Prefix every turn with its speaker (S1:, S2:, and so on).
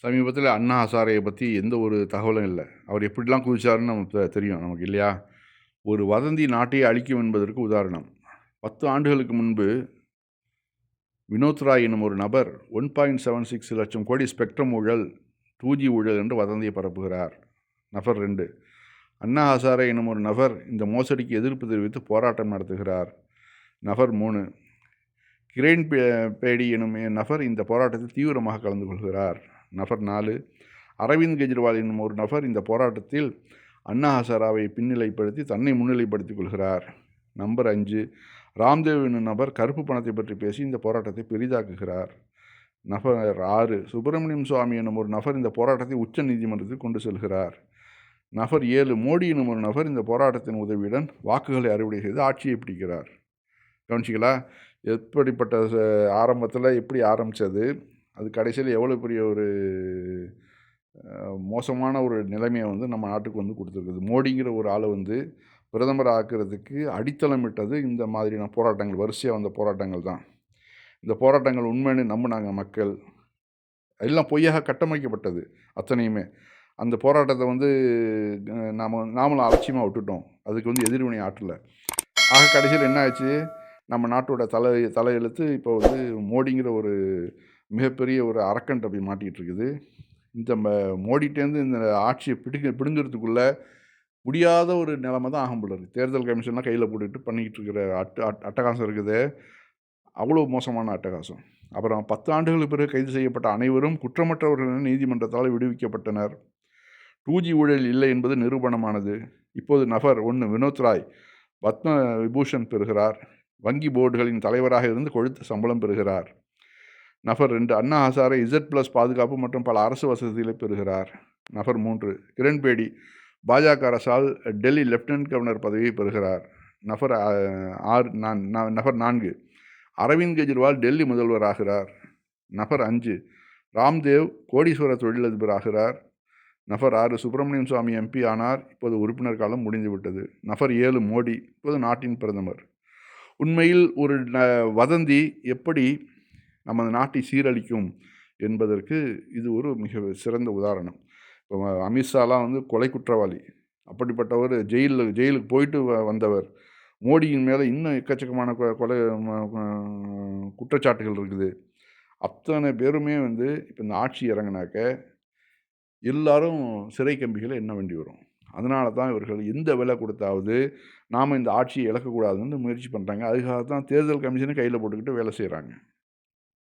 S1: சமீபத்தில் அண்ணா ஹசாரையை பற்றி எந்த ஒரு தகவலும் இல்லை. அவர் எப்படிலாம் குதிச்சாருன்னு நமக்கு தெரியும் நமக்கு இல்லையா? ஒரு வதந்தி நாட்டையே அழிக்கும் என்பதற்கு உதாரணம். பத்து ஆண்டுகளுக்கு முன்பு வினோத் ராய் எனும் ஒரு நபர் ஒன் பாயிண்ட் செவன் சிக்ஸ் லட்சம் கோடி ஸ்பெக்ட்ரம் ஊழல் டூ ஜி ஊழல் என்று வதந்தியை பரப்புகிறார். நபர் ரெண்டு. அண்ணா ஹசாரே எனும் ஒரு நபர் இந்த மோசடிக்கு எதிர்ப்பு தெரிவித்து போராட்டம் நடத்துகிறார். நபர் மூணு. கிரேன் பே- பேடி எனும் நபர் இந்த போராட்டத்தில் தீவிரமாக கலந்து கொள்கிறார். நபர் நாலு. அரவிந்த் கெஜ்ரிவால் என்னும் ஒரு நபர் இந்த போராட்டத்தில் அண்ணா ஹசாராவை பின்னிலைப்படுத்தி தன்னை முன்னிலைப்படுத்திக் கொள்கிறார். நம்பர் அஞ்சு. ராம்தேவ் என்னும் நபர் கருப்பு பணத்தை பற்றி பேசி இந்த போராட்டத்தை பெரிதாக்குகிறார். நபர் ஆறு. சுப்பிரமணியம் சுவாமி எனும் ஒரு நபர் இந்த போராட்டத்தை உச்ச நீதிமன்றத்தில் கொண்டு செல்கிறார். நபர் ஏழு. மோடி என்னும் ஒரு நபர் இந்த போராட்டத்தின் உதவியுடன் வாக்குகளை அறுவடை செய்து ஆட்சியை பிடிக்கிறார். கவனிச்சிங்களா? எப்படிப்பட்ட ஆரம்பத்தில் எப்படி ஆரம்பித்தது அது கடைசியில் எவ்வளோ பெரிய ஒரு மோசமான ஒரு நிலைமையை வந்து நம்ம நாட்டுக்கு வந்து கொடுத்துருக்குது. மோடிங்கிற ஒரு ஆளை வந்து பிரதமர் ஆக்குறதுக்கு அடித்தளமிட்டது இந்த மாதிரியான போராட்டங்கள் வரிசையாக வந்த போராட்டங்கள் தான். இந்த போராட்டங்கள் உண்மைன்னு நம்பினாங்க மக்கள். எல்லாம் பொய்யாக கட்டமைக்கப்பட்டது அத்தனையுமே. அந்த போராட்டத்தை வந்து நாம் நாம நாமளும் அலட்சியமாக விட்டுட்டோம். அதுக்கு வந்து எதிர்வினை ஆற்றல. ஆக கடைசியில் என்ன ஆச்சு நம்ம நாட்டோட தலை தலையெழுத்து இப்போ வந்து மோடிங்கிற ஒரு மிகப்பெரிய ஒரு அரக்கன்ட்ட அப்படி மாட்டிகிட்டு இருக்குது இந்த ம- மோடிட்டேருந்து இந்த ஆட்சியை பிடிக்க பிடுங்கிறதுக்குள்ளே முடியாத ஒரு நிலைமை தான் ஆகும் போல தேர்தல் கமிஷன்லாம் கையில் போட்டுக்கிட்டு பண்ணிக்கிட்டு இருக்கிற அட்டு அட்- அட்டகாசம் இருக்குது. அவ்வளோ மோசமான அட்டகாசம். அப்புறம் பத்து ஆண்டுகளுக்கு பிறகு கைது செய்யப்பட்ட அனைவரும் குற்றமற்றவர்கள் நீதிமன்றத்தால் விடுவிக்கப்பட்டனர். டூ ஜி ஊழல் இல்லை என்பது நிரூபணமானது. இப்போது நபர் ஒன்று வினோத் ராய். பத்ம விபூஷன் பெறுகிறார். வங்கி போர்டுகளின் தலைவராக இருந்து கொழுத்த சம்பளம் பெறுகிறார். நபர் ரெண்டு அண்ணா ஹசாரே இசட் ப்ளஸ் பாதுகாப்பு மற்றும் பல அரசு வசதிகளை பெறுகிறார். நபர் மூன்று கிரண்பேடி பாஜக அரசால் டெல்லி லெப்டினன்ட் கவர்னர் பதவியை பெறுகிறார். நபர் ஆறு நான் நபர் நான்கு அரவிந்த் கெஜ்ரிவால் டெல்லி முதல்வர் ஆகிறார். நபர் அஞ்சு ராம்தேவ் கோடீஸ்வர தொழிலதிபர் ஆகிறார். நபர் ஆறு சுப்பிரமணியம் சுவாமி எம்பி ஆனார். இப்போது உறுப்பினர் காலம் முடிந்துவிட்டது. நபர் ஏழு மோடி இப்போது நாட்டின் பிரதமர். உண்மையில் ஒரு ந- வதந்தி எப்படி நமது நாட்டை சீரழிக்கும் என்பதற்கு இது ஒரு மிக சிறந்த உதாரணம். இப்போ அமித்ஷாலாம் வந்து கொலை குற்றவாளி. அப்படிப்பட்டவர் ஜெயிலில் ஜெயிலுக்கு போயிட்டு வ- வந்தவர். மோடியின் மேலே இன்னும் எக்கச்சக்கமான கொ- கொலை குற்றச்சாட்டுகள் இருக்குது. அத்தனை பேருமே வந்து இப்போ இந்த ஆட்சி இறங்கினாக்க எல்லாரும் சிறை கம்பிகளை எண்ண வேண்டி வரும். அதனால தான் இவர்கள் எந்த விலை கொடுத்தாவது நாம் இந்த ஆட்சியை இழக்கக்கூடாதுன்னு முயற்சி பண்ணுறாங்க அதுக்காக தான் தேர்தல் கமிஷனை கையில் போட்டுக்கிட்டு வேலை செய்கிறாங்க